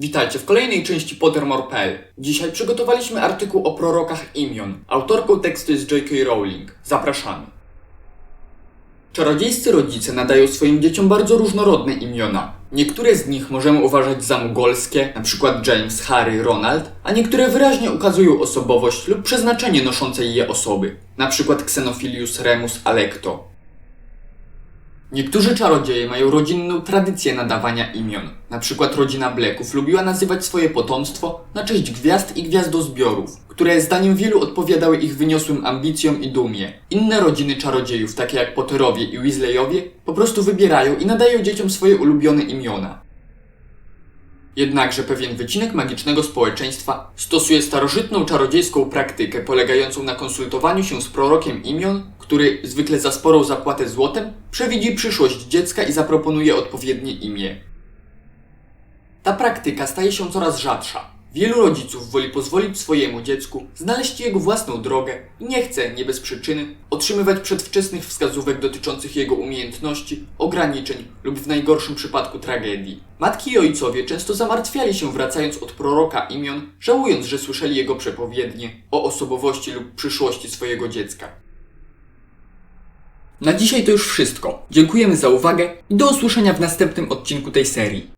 Witajcie w kolejnej części Pottermore.pl. Dzisiaj przygotowaliśmy artykuł o prorokach imion. Autorką tekstu jest J.K. Rowling. Zapraszamy. Czarodziejscy rodzice nadają swoim dzieciom bardzo różnorodne imiona. Niektóre z nich możemy uważać za mugolskie, np. James, Harry, Ronald, a niektóre wyraźnie ukazują osobowość lub przeznaczenie noszącej je osoby, np. Xenophilius Remus Alecto. Niektórzy czarodzieje mają rodzinną tradycję nadawania imion. Na przykład rodzina Blacków lubiła nazywać swoje potomstwo na cześć gwiazd i gwiazdozbiorów, które zdaniem wielu odpowiadały ich wyniosłym ambicjom i dumie. Inne rodziny czarodziejów, takie jak Potterowie i Weasleyowie, po prostu wybierają i nadają dzieciom swoje ulubione imiona. Jednakże pewien wycinek magicznego społeczeństwa stosuje starożytną czarodziejską praktykę polegającą na konsultowaniu się z prorokiem imion, który zwykle za sporą zapłatę złotem przewidzi przyszłość dziecka i zaproponuje odpowiednie imię. Ta praktyka staje się coraz rzadsza. Wielu rodziców woli pozwolić swojemu dziecku znaleźć jego własną drogę i nie chce, nie bez przyczyny, otrzymywać przedwczesnych wskazówek dotyczących jego umiejętności, ograniczeń lub w najgorszym przypadku tragedii. Matki i ojcowie często zamartwiali się wracając od proroka imion, żałując, że słyszeli jego przepowiednie o osobowości lub przyszłości swojego dziecka. Na dzisiaj to już wszystko. Dziękujemy za uwagę i do usłyszenia w następnym odcinku tej serii.